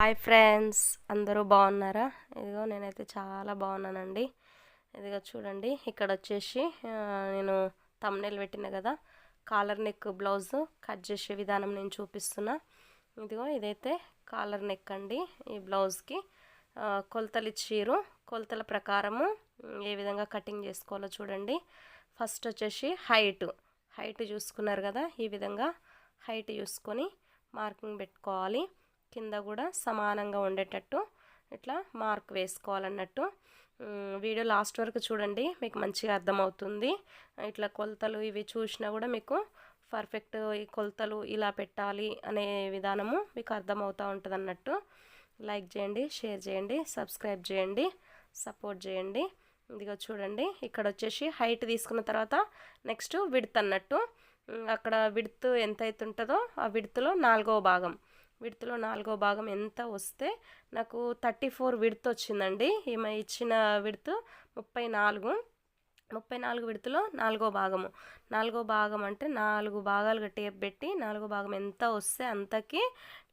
Hi friends అందరూ బాగున్నారా? ఇదిగో నేనైతే చాలా బాగున్నానండి. ఇదిగో చూడండి ఇక్కడ వచ్చేసి నేను తమ్నెల్ పెట్టిన కదా కాలర్ నెక్ బ్లౌజ్ కట్ చేసే విధానం నేను చూపిస్తున్నా. ఇదిగో ఇదైతే కాలర్ నెక్ అండి ఈ బ్లౌజ్కి కొలతలు ఇచ్చిరు. కొలతల ప్రకారము ఏ విధంగా కటింగ్ చేసుకోవాలో చూడండి. ఫస్ట్ వచ్చేసి హైట్ హైట్ చూసుకున్నారు కదా ఈ విధంగా హైట్ చూసుకొని మార్కింగ్ పెట్టుకోవాలి. కింద కూడా సమానంగా ఉండేటట్టు ఇట్లా మార్క్ వేసుకోవాలన్నట్టు. వీడియో లాస్ట్ వరకు చూడండి మీకు మంచిగా అర్థమవుతుంది. ఇట్లా కొలతలు ఇవి చూసినా కూడా మీకు పర్ఫెక్ట్ ఈ కొలతలు ఇలా పెట్టాలి అనే విధానము మీకు అర్థమవుతూ ఉంటుంది అన్నట్టు లైక్ చేయండి షేర్ చేయండి సబ్స్క్రైబ్ చేయండి సపోర్ట్ చేయండి. ఇదిగో చూడండి ఇక్కడ వచ్చేసి హైట్ తీసుకున్న తర్వాత నెక్స్ట్ విడత్ అన్నట్టు. అక్కడ విడత్ ఎంత అయితే ఉంటుందో ఆ విడ్త్లో నాలుగవ భాగం. విడ్త్లో నాలుగో భాగం ఎంత వస్తే నాకు థర్టీ ఫోర్ విడ్త్ వచ్చిందండి. ఈమె ఇచ్చిన విడ్త్ ముప్పై నాలుగు. ముప్పై నాలుగు విడతలో నాలుగో భాగము. నాలుగో భాగం అంటే నాలుగు భాగాలుగా టేప్ పెట్టి నాలుగో భాగం ఎంత వస్తే అంతకి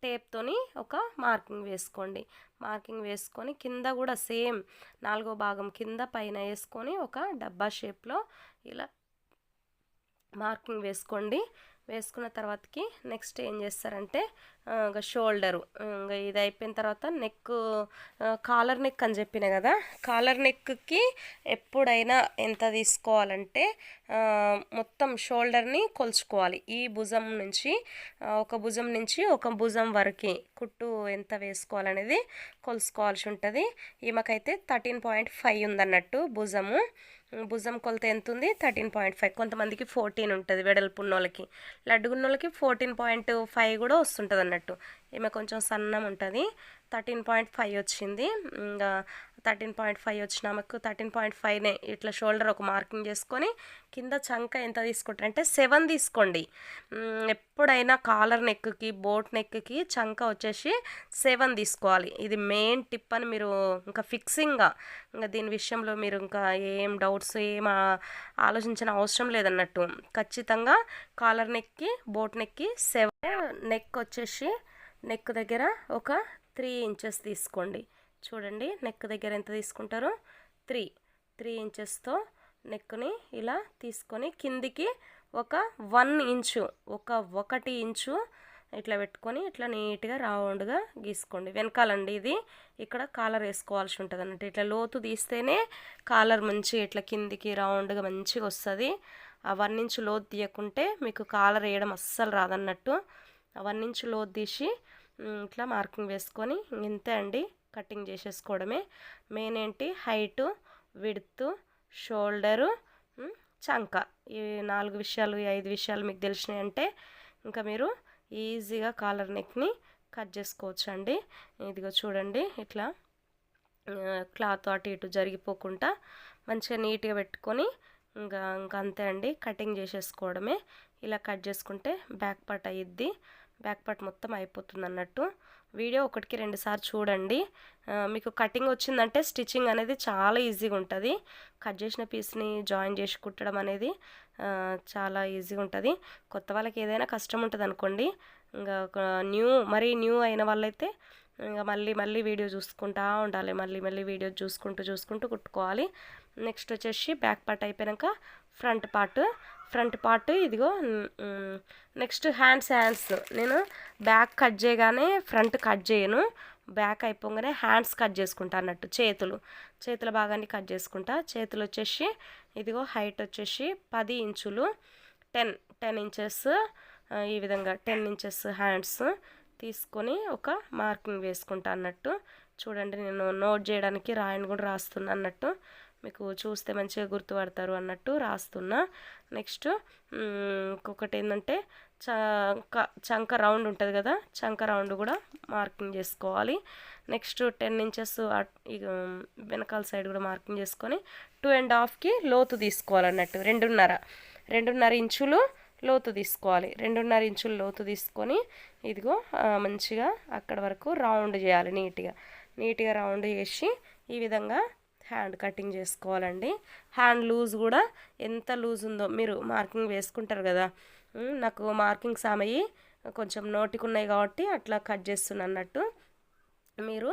టేప్తోని ఒక మార్కింగ్ వేసుకోండి. మార్కింగ్ వేసుకొని కింద కూడా సేమ్ నాలుగో భాగం కింద పైన వేసుకొని ఒక డబ్బా షేప్లో ఇలా మార్కింగ్ వేసుకోండి. వేసుకున్న తర్వాతకి నెక్స్ట్ ఏం చేస్తారంటే ఇంకా షోల్డరు ఇంకా ఇది అయిపోయిన తర్వాత నెక్ కాలర్ నెక్ అని చెప్పిన కదా కాలర్ నెక్కి ఎప్పుడైనా ఎంత తీసుకోవాలంటే మొత్తం షోల్డర్ని కొలుచుకోవాలి. ఈ భుజం నుంచి ఒక భుజం నుంచి ఒక భుజం వరకు కుట్టు ఎంత వేసుకోవాలనేది కొలుసుకోవాల్సి ఉంటుంది. ఈమెకైతే థర్టీన్ పాయింట్ ఫైవ్ ఉందన్నట్టు భుజము. భుజం కొలత ఎంత ఉంది? Thirteen point five. కొంతమందికి ఫోర్టీన్ ఉంటుంది వెడల్పు ఉన్నోళ్ళకి లడ్డుగున్నోళ్ళకి ఫోర్టీన్ పాయింట్ ఫైవ్ కూడా వస్తుంటుంది అన్నట్టు ఈమె కొంచెం సన్నం ఉంటుంది. థర్టీన్ పాయింట్ ఫైవ్ వచ్చింది. ఇంకా థర్టీన్ పాయింట్ ఫైవ్ వచ్చిన ఆమెకు థర్టీన్ పాయింట్ ఫైవ్నే ఇట్లా షోల్డర్ ఒక మార్కింగ్ చేసుకొని కింద చంక ఎంత తీసుకుంటారు అంటే సెవెన్ తీసుకోండి. ఎప్పుడైనా కాలర్ నెక్కి బోట్ నెక్కి చంక వచ్చేసి సెవెన్ తీసుకోవాలి. ఇది మెయిన్ టిప్ అని మీరు ఇంకా ఫిక్సింగ్గా ఇంకా దీని విషయంలో మీరు ఇంకా ఏం డౌట్స్ ఏం ఆలోచించిన అవసరం లేదన్నట్టు. ఖచ్చితంగా కాలర్ నెక్కి బోట్ నెక్కి సెవెన్ నెక్ వచ్చేసి నెక్ దగ్గర ఒక త్రీ ఇంచెస్ తీసుకోండి. చూడండి నెక్ దగ్గర ఎంత తీసుకుంటారో. త్రీ త్రీ ఇంచెస్తో నెక్ని ఇలా తీసుకొని కిందికి ఒక వన్ ఇంచు ఒక ఒకటి ఇంచు ఇట్లా పెట్టుకొని ఇట్లా నీట్గా రౌండ్గా గీసుకోండి. వెనకాలండి ఇది. ఇక్కడ కాలర్ వేసుకోవాల్సి ఉంటుంది అన్నట్టు ఇట్లా లోతు తీస్తేనే కాలర్ మంచి ఇట్లా కిందికి రౌండ్గా మంచిగా వస్తుంది. ఆ వన్ ఇంచు లోతు తీయకుంటే మీకు కాలర్ వేయడం అస్సలు రాదన్నట్టు. ఆ వన్ ఇంచు లోతు తీసి ఇట్లా మార్కింగ్ వేసుకొని ఇంతే అండి. కటింగ్ చేసేసుకోవడమే. మెయిన్ ఏంటి? హైటు విడ్త్ షోల్డరు చంక. ఈ నాలుగు విషయాలు ఈ ఐదు విషయాలు మీకు తెలిసినాయి అంటే ఇంకా మీరు ఈజీగా కాలర్ నెక్ని కట్ చేసుకోవచ్చు అండి ఇదిగో చూడండి ఇట్లా క్లాత్ అటు ఇటు జరిగిపోకుండా మంచిగా నీట్గా పెట్టుకొని ఇంకా ఇంకా అంతే అండి. కటింగ్ చేసేసుకోవడమే. ఇలా కట్ చేసుకుంటే బ్యాక్ పార్ట్ అయ్యిద్ది బ్యాక్ పార్ట్ మొత్తం అయిపోతుంది అన్నట్టు వీడియో ఒకటికి రెండుసార్లు చూడండి. మీకు కటింగ్ వచ్చిందంటే స్టిచ్చింగ్ అనేది చాలా ఈజీగా ఉంటుంది. కట్ చేసిన పీస్ని జాయిన్ చేసి కుట్టడం అనేది చాలా ఈజీగా ఉంటుంది. కొత్త వాళ్ళకి ఏదైనా కష్టం ఉంటుంది అనుకోండి ఇంకా న్యూ మరీ న్యూ అయిన వాళ్ళైతే ఇంకా మళ్ళీ మళ్ళీ వీడియో చూసుకుంటా ఉండాలి. మళ్ళీ మళ్ళీ వీడియో చూసుకుంటూ చూసుకుంటూ కుట్టుకోవాలి. నెక్స్ట్ వచ్చేసి బ్యాక్ పార్ట్ అయిపోయాక ఫ్రంట్ పార్ట్. ఫ్రంట్ పార్ట్ ఇదిగో నెక్స్ట్ హ్యాండ్స్ హ్యాండ్స్. నేను బ్యాక్ కట్ చేయగానే ఫ్రంట్ కట్ చేయను. బ్యాక్ అయిపోగానే హ్యాండ్స్ కట్ చేసుకుంటా అన్నట్టు చేతులు. చేతుల భాగాన్ని కట్ చేసుకుంటా. చేతులు వచ్చేసి ఇదిగో హైట్ వచ్చేసి పది ఇంచులు. టెన్ టెన్ ఇంచెస్ ఈ విధంగా టెన్ ఇంచెస్ హ్యాండ్స్. తీసుకొని ఒక మార్కింగ్ వేసుకుంటా అన్నట్టు. చూడండి నేను నోట్ చేయడానికి రాయని కూడా రాస్తున్నా అన్నట్టు. మీకు చూస్తే మంచిగా గుర్తుపడతారు అన్నట్టు రాస్తున్నా. నెక్స్ట్ ఇంకొకటి ఏంటంటే చంక చంక రౌండ్ ఉంటుంది కదా చంక రౌండ్ కూడా మార్కింగ్ చేసుకోవాలి. నెక్స్ట్ టెన్ ఇంచెస్ వెనకాల సైడ్ కూడా మార్కింగ్ చేసుకొని టూ అండ్ హాఫ్కి లోతు తీసుకోవాలన్నట్టు రెండున్నర. రెండున్నర ఇంచులు లోతు తీసుకోవాలి. రెండున్నర ఇంచులు లోతు తీసుకొని ఇదిగో మంచిగా అక్కడ వరకు రౌండ్ చేయాలి నీట్గా. నీట్గా రౌండ్ చేసి ఈ విధంగా హ్యాండ్ కటింగ్ చేసుకోవాలండి. హ్యాండ్ లూజ్ కూడా ఎంత లూజ్ ఉందో మీరు మార్కింగ్ వేసుకుంటారు కదా. నాకు మార్కింగ్స్ ఆమెయి కొంచెం నోటికి ఉన్నాయి కాబట్టి అట్లా కట్ చేస్తున్నా అన్నట్టు. మీరు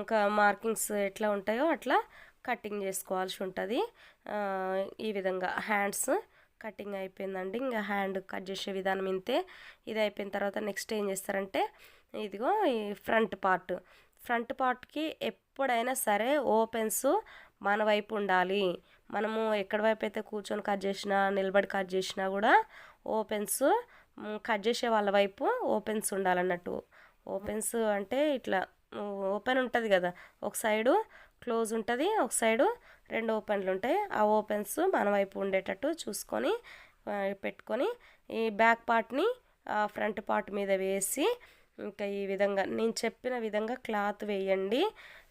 ఇంకా మార్కింగ్స్ ఎట్లా ఉంటాయో అట్లా కటింగ్ చేసుకోవాల్సి ఉంటుంది. ఈ విధంగా హ్యాండ్స్ కటింగ్ అయిపోయిందండి. ఇంకా హ్యాండ్ కట్ చేసే విధానం ఇంతే. ఇది అయిపోయిన తర్వాత నెక్స్ట్ ఏం చేస్తారంటే ఇదిగో ఈ ఫ్రంట్ పార్ట్. ఫ్రంట్ పార్ట్కి ఎప్పుడైనా సరే ఓపెన్స్ మన వైపు ఉండాలి. మనము ఎక్కడి వైపు అయితే కూర్చొని కట్ చేసినా నిలబడి కట్ చేసినా కూడా ఓపెన్స్ కట్ చేసే వాళ్ళ వైపు ఓపెన్స్ ఉండాలన్నట్టు. ఓపెన్స్ అంటే ఇట్లా ఓపెన్ ఉంటుంది కదా. ఒక సైడు క్లోజ్ ఉంటుంది ఒక సైడు రెండు ఓపెన్లు ఉంటాయి. ఆ ఓపెన్స్ మన వైపు ఉండేటట్టు చూసుకొని పెట్టుకొని ఈ బ్యాక్ పార్ట్ని ఫ్రంట్ పార్ట్ మీద వేసి ఇంకా ఈ విధంగా నేను చెప్పిన విధంగా క్లాత్ వేయండి.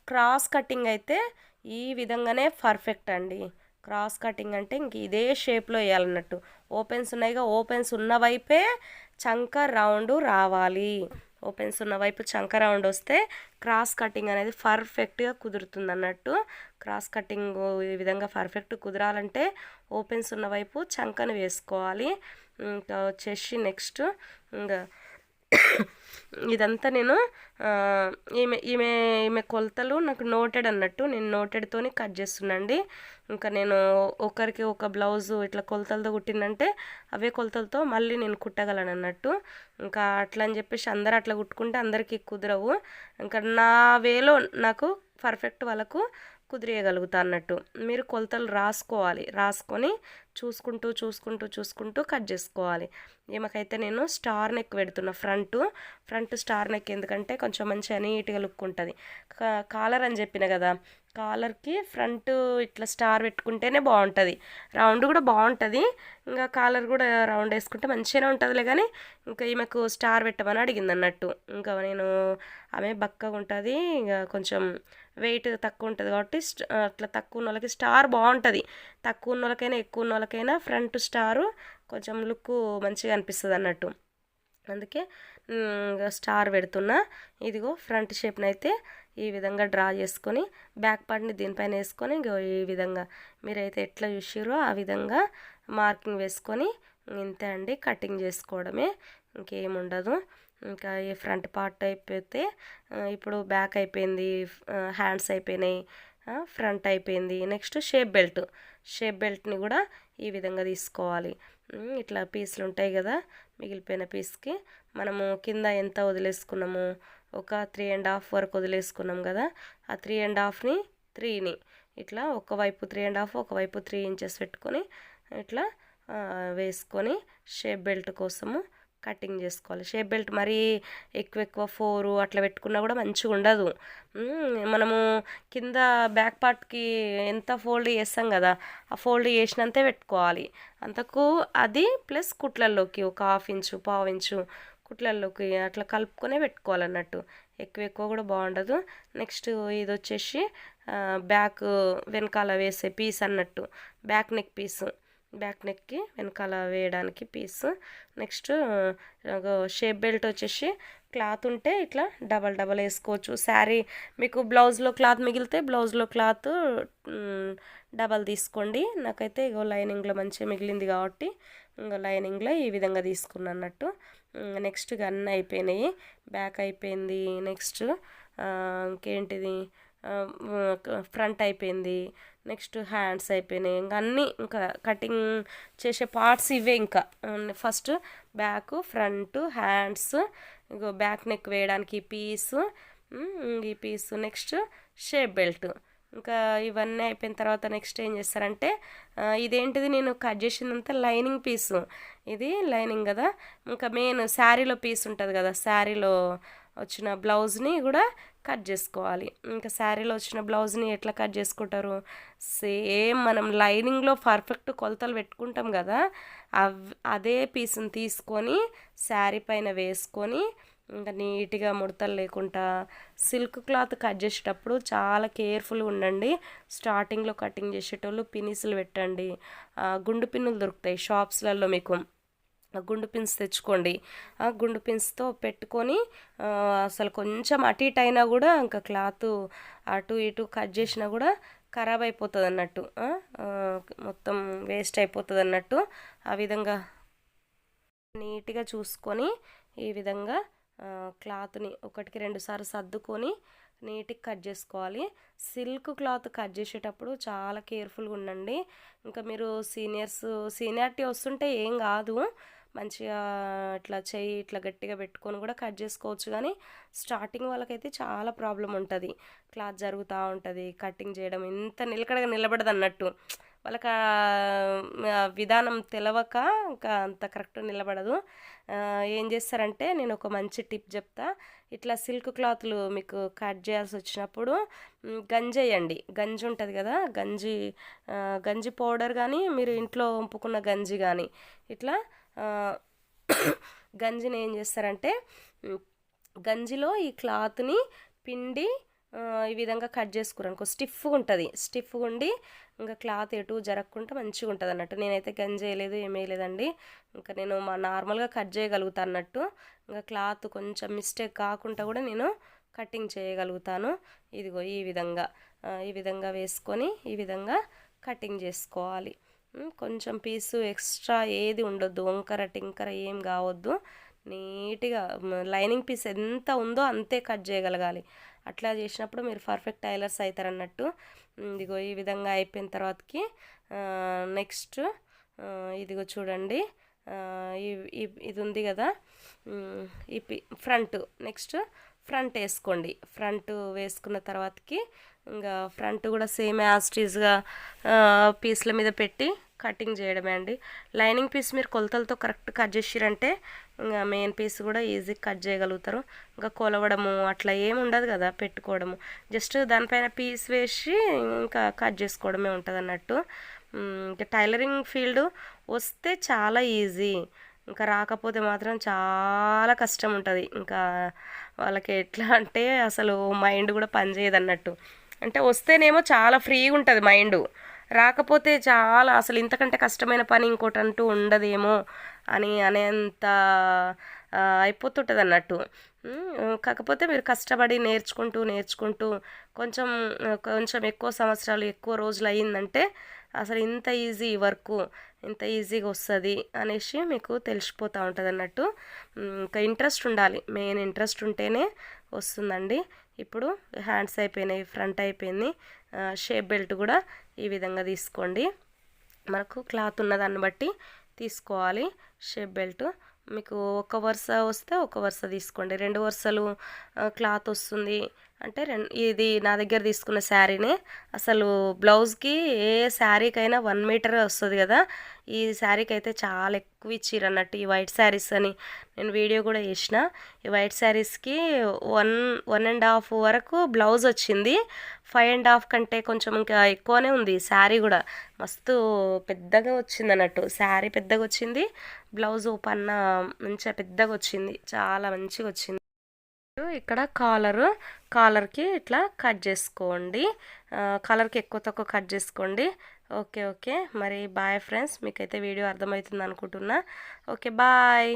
క్రాస్ కటింగ్ అయితే ఈ విధంగానే పర్ఫెక్ట్ అండి. క్రాస్ కటింగ్ అంటే ఇంక ఇదే షేప్లో వేయాలన్నట్టు. ఓపెన్స్ ఉన్నాయిగా ఓపెన్స్ ఉన్న వైపే చంక రౌండ్ రావాలి. ఓపెన్స్ ఉన్న వైపు చంక రౌండ్ వస్తే క్రాస్ కటింగ్ అనేది పర్ఫెక్ట్గా కుదురుతుంది అన్నట్టు. క్రాస్ కటింగ్ ఈ విధంగా పర్ఫెక్ట్ కుదరాలంటే ఓపెన్స్ ఉన్న వైపు చంకను వేసుకోవాలి. ఇంకా వచ్చేసి నెక్స్ట్ ఇంకా ఇదంతా నేను ఈమె ఈమె ఈమె కొలతలు నాకు నోటెడ్ అన్నట్టు నేను నోటెడ్తోని కట్ చేస్తున్నాండి. ఇంకా నేను ఒకరికి ఒక బ్లౌజ్ ఇట్లా కొలతలతో కుట్టిందంటే అవే కొలతలతో మళ్ళీ నేను కుట్టగలను అన్నట్టు. ఇంకా అట్లా అని చెప్పేసి అందరు అట్లా కుట్టుకుంటే అందరికీ కుదరవు. ఇంకా నా వేలో నాకు పర్ఫెక్ట్ వాళ్ళకు కుదిరేయగలుగుతా అన్నట్టు మీరు కొలతలు రాసుకోవాలి. రాసుకొని చూసుకుంటూ చూసుకుంటూ చూసుకుంటూ కట్ చేసుకోవాలి. ఈమెకైతే నేను స్టార్ నెక్ పెడుతున్నా ఫ్రంట్. ఫ్రంట్ స్టార్ నెక్ ఎందుకంటే కొంచెం మంచిగా నీట్గా లుక్ ఉంటుంది. కాలర్ అని చెప్పిన కదా కాలర్కి ఫ్రంట్ ఇట్లా స్టార్ పెట్టుకుంటేనే బాగుంటుంది రౌండ్ కూడా బాగుంటుంది ఇంకా కాలర్ కూడా రౌండ్ వేసుకుంటే మంచిగానే ఉంటుందిలే కానీ ఇంకా ఈమెకు స్టార్ పెట్టమని అడిగింది అన్నట్టు ఇంకా నేను ఆమె బక్కగా ఉంటుంది ఇంకా కొంచెం వెయిట్ తక్కువ ఉంటుంది కాబట్టి అట్లా తక్కువ ఉన్న వాళ్ళకి స్టార్ బాగుంటుంది తక్కువ ఉన్న వాళ్ళకైనా ఎక్కువ ఉన్న వాళ్ళకైనా ఫ్రంట్ స్టారు కొంచెం లుక్ మంచిగా అనిపిస్తుంది అన్నట్టు. అందుకే స్టార్ పెడుతున్నా. ఇదిగో ఫ్రంట్ షేప్ని అయితే ఈ విధంగా డ్రా చేసుకొని బ్యాక్ పార్ట్ని దీనిపైన వేసుకొని ఈ విధంగా మీరైతే ఎట్లా చూసిరో ఆ విధంగా మార్కింగ్ వేసుకొని ఇంతే అండి కటింగ్ చేసుకోవడమే. ఇంకేముండదు. ఇంకా ఈ ఫ్రంట్ పార్ట్ అయిపోతే ఇప్పుడు బ్యాక్ అయిపోయింది హ్యాండ్స్ అయిపోయినాయి ఫ్రంట్ అయిపోయింది. Next shape belt. షేప్ బెల్ట్ని కూడా ఈ విధంగా తీసుకోవాలి. ఇట్లా పీసులు ఉంటాయి కదా మిగిలిపోయిన పీస్కి. మనము కింద ఎంత వదిలేసుకున్నాము? ఒక త్రీ అండ్ హాఫ్ వరకు వదిలేసుకున్నాం కదా ఆ త్రీ అండ్ హాఫ్ని త్రీని ఇట్లా ఒకవైపు త్రీ అండ్ హాఫ్ ఒకవైపు త్రీ ఇంచెస్ పెట్టుకొని ఇట్లా వేసుకొని షేప్ బెల్ట్ కోసము కటింగ్ చేసుకోవాలి. షేప్ బెల్ట్ మరీ ఎక్కువ ఎక్కువ ఫోరు అట్లా పెట్టుకున్నా కూడా మంచిగా ఉండదు. మనము కింద బ్యాక్ పార్ట్కి ఎంత ఫోల్డ్ చేస్తాం కదా ఆ ఫోల్డ్ చేసినంతే పెట్టుకోవాలి. అంతకు అది ప్లస్ కుట్లల్లోకి ఒక హాఫ్ ఇంచు పావు ఇంచు కుట్లల్లోకి అట్లా కలుపుకొనే పెట్టుకోవాలన్నట్టు. ఎక్కువ ఎక్కువ కూడా బాగుండదు. నెక్స్ట్ ఇది వచ్చేసి బ్యాక్ వెనకాల వేసే పీస్ అన్నట్టు. బ్యాక్ నెక్ పీసు. బ్యాక్ నెక్కి వెనకాల వేయడానికి పీస్. నెక్స్ట్ షేప్ బెల్ట్ వచ్చేసి క్లాత్ ఉంటే ఇట్లా డబల్ డబల్ వేసుకోవచ్చు. శారీ మీకు బ్లౌజ్లో క్లాత్ మిగిలితే బ్లౌజ్లో క్లాత్ డబల్ తీసుకోండి. నాకైతే ఇగో లైనింగ్లో మంచిగా మిగిలింది కాబట్టి ఇంకా లైనింగ్లో ఈ విధంగా తీసుకున్నా అన్నట్టు. నెక్స్ట్ అన్నీ అయిపోయినాయి. బ్యాక్ అయిపోయింది. నెక్స్ట్ ఇంకేంటిది? ఫ్రంట్ అయిపోయింది. నెక్స్ట్ హ్యాండ్స్ అయిపోయినాయి. ఇంకా అన్నీ ఇంకా కటింగ్ చేసే పార్ట్స్ ఇవే ఇంకా. ఫస్ట్ బ్యాక్ ఫ్రంట్ హ్యాండ్స్ ఇంకో బ్యాక్ నెక్ వేయడానికి పీసు ఈ పీసు నెక్స్ట్ షేప్ బెల్ట్. ఇంకా ఇవన్నీ అయిపోయిన తర్వాత నెక్స్ట్ ఏం చేస్తారంటే ఇదేంటిది నేను కట్ చేసిందంతా లైనింగ్ పీసు. ఇది లైనింగ్ కదా. ఇంకా మెయిన్ శారీలో పీస్ ఉంటుంది కదా. శారీలో వచ్చిన బ్లౌజ్ని కూడా కట్ చేసుకోవాలి. ఇంకా శారీలో వచ్చిన బ్లౌజ్ని ఎట్లా కట్ చేసుకుంటారు? సేమ్ మనం లైనింగ్లో పర్ఫెక్ట్ కొలతలు పెట్టుకుంటాం కదా అదే పీస్ని తీసుకొని శారీ పైన వేసుకొని ఇంకా నీట్గా ముడతలు లేకుండా సిల్క్ క్లాత్ కట్ చేసేటప్పుడు చాలా కేర్ఫుల్గా ఉండండి. స్టార్టింగ్లో కటింగ్ చేసేటోళ్ళు పినిసులు పెట్టండి. గుండు పిన్నులు దొరుకుతాయి షాప్స్లలో మీకు. గుండు పిన్స్ తెచ్చుకోండి. ఆ గుండు పిన్స్తో పెట్టుకొని అసలు కొంచెం అటు ఇటు అయినా కూడా ఇంకా క్లాత్ అటు ఇటు కట్ చేసినా కూడా ఖరాబ్ అయిపోతుంది అన్నట్టు. మొత్తం వేస్ట్ అయిపోతుంది అన్నట్టు ఆ విధంగా నీట్గా చూసుకొని ఈ విధంగా క్లాత్ని ఒకటికి రెండు సార్లు సర్దుకొని నీట్గా కట్ చేసుకోవాలి. సిల్క్ క్లాత్ కట్ చేసేటప్పుడు చాలా కేర్ఫుల్గా ఉండండి. ఇంకా మీరు సీనియర్స్ సీనియారిటీ వస్తుంటే ఏం కాదు. మంచిగా ఇట్లా చేయి ఇట్లా గట్టిగా పెట్టుకొని కూడా కట్ చేసుకోవచ్చు. కానీ స్టార్టింగ్ వాళ్ళకైతే చాలా ప్రాబ్లం ఉంటుంది. క్లాత్ జరుగుతూ ఉంటుంది. కటింగ్ చేయడం ఎంత నిలకడగా నిలబడదు అన్నట్టు. వాళ్ళకి విధానం తెలవక ఇంకా అంత కరెక్ట్ నిలబడదు. ఏం చేస్తారంటే నేను ఒక మంచి టిప్ చెప్తా. ఇట్లా సిల్క్ క్లాత్లు మీకు కట్ చేయాల్సి వచ్చినప్పుడు గంజి వేయండి. గంజి ఉంటుంది కదా గంజి గంజి పౌడర్ కానీ మీరు ఇంట్లో వంపుకున్న గంజి కానీ ఇట్లా గంజిని ఏం చేస్తారంటే గంజిలో ఈ క్లాత్ని పిండి ఈ విధంగా కట్ చేసుకురు అనుకో స్టిఫ్గా ఉంటుంది. స్టిఫ్గా ఉండి ఇంకా క్లాత్ ఎటు జరగకుండా మంచిగా ఉంటుంది అన్నట్టు. నేనైతే గంజి వేయలేదు ఏం వేయలేదండి. ఇంకా నేను మా నార్మల్గా కట్ చేయగలుగుతాను అన్నట్టు. ఇంకా క్లాత్ కొంచెం మిస్టేక్ కాకుండా కూడా నేను కటింగ్ చేయగలుగుతాను. ఇదిగో ఈ విధంగా. ఈ విధంగా వేసుకొని ఈ విధంగా కటింగ్ చేసుకోవాలి. కొంచెం పీసు ఎక్స్ట్రా ఏది ఉండొద్దు. వంకర టింకర ఏం కావద్దు. నీట్గా లైనింగ్ పీస్ ఎంత ఉందో అంతే కట్ చేయగలగాలి. అట్లా చేసినప్పుడు మీరు పర్ఫెక్ట్ టైలర్స్ అవుతారన్నట్టు ఇదిగో ఈ విధంగా అయిపోయిన తర్వాతకి నెక్స్ట్ ఇదిగో చూడండి. ఇది ఉంది కదా. ఈ ఫ్రంట్ నెక్స్ట్ ఫ్రంట్ వేసుకోండి. ఫ్రంట్ వేసుకున్న తర్వాతకి ఇంకా ఫ్రంట్ కూడా సేమ్ యాస్టీజ్గా పీస్ల మీద పెట్టి కటింగ్ చేయడమే అండి. లైనింగ్ పీస్ మీరు కొలతలతో కరెక్ట్ కట్ చేసిరంటే ఇంకా మెయిన్ పీస్ కూడా ఈజీగా కట్ చేయగలుగుతారు. ఇంకా కొలవడము అట్లా ఏమి ఉండదు కదా పెట్టుకోవడము. జస్ట్ దానిపైన పీస్ వేసి ఇంకా కట్ చేసుకోవడమే ఉంటుంది అన్నట్టు ఇంకా టైలరింగ్ ఫీల్డ్ వస్తే చాలా ఈజీ. ఇంకా రాకపోతే మాత్రం చాలా కష్టం ఉంటుంది. ఇంకా వాళ్ళకి ఎట్లా అంటే అసలు మైండ్ కూడా పనిచేయదు అన్నట్టు అంటే వస్తేనేమో చాలా ఫ్రీగా ఉంటుంది మైండ్. రాకపోతే చాలా అసలు ఇంతకంటే కష్టమైన పని ఇంకోటి అంటూ ఉండదేమో అని అనేంత అయిపోతుంటుంది అన్నట్టు కాకపోతే మీరు కష్టపడి నేర్చుకుంటూ నేర్చుకుంటూ కొంచెం కొంచెం ఎక్కువ సంవత్సరాలు ఎక్కువ రోజులు అయ్యిందంటే అసలు ఇంత ఈజీ వర్క్. ఇంత ఈజీగా వస్తుంది అనేసి మీకు తెలిసిపోతూ ఉంటుంది అన్నట్టు ఇంకా ఇంట్రెస్ట్ ఉండాలి. మెయిన్ ఇంట్రెస్ట్ ఉంటేనే వస్తుందండి. ఇప్పుడు హ్యాండ్స్ అయిపోయినాయి ఫ్రంట్ అయిపోయింది. షేప్ బెల్ట్ కూడా ఈ విధంగా తీసుకోండి. మనకు క్లాత్ ఉన్నదాన్ని బట్టి తీసుకోవాలి షేప్ బెల్ట్. మీకు ఒక వరుస వస్తే ఒక వరుస తీసుకోండి. రెండు వరుసలు క్లాత్ వస్తుంది అంటే ఇది నా దగ్గర తీసుకున్న శారీనే. అసలు బ్లౌజ్కి ఏ శారీకైనా వన్ మీటర్ వస్తుంది కదా. ఈ శారీకి అయితే చాలా ఎక్కువ ఇచ్చిర్రు అన్నట్టు ఈ వైట్ శారీస్ అని నేను వీడియో కూడా చేసిన. ఈ వైట్ శారీస్కి వన్ వన్ అండ్ హాఫ్ వరకు బ్లౌజ్ వచ్చింది. ఫైవ్ అండ్ హాఫ్ కంటే కొంచెం ఇంకా ఎక్కువనే ఉంది శారీ కూడా. మస్తు పెద్దగా వచ్చింది అన్నట్టు. శారీ పెద్దగా వచ్చింది. బ్లౌజ్ పన్న మంచిగా పెద్దగా వచ్చింది. చాలా మంచిగా వచ్చింది. ఇక్కడ కాలరు కాలర్కి ఇట్లా కట్ చేసుకోండి. కలర్కి ఎక్కువ తక్కువ కట్ చేసుకోండి. Okay okay. మరి బాయ్ ఫ్రెండ్స్ మీకైతే వీడియో అర్థమవుతుంది అనుకుంటున్నా ఓకే బాయ్.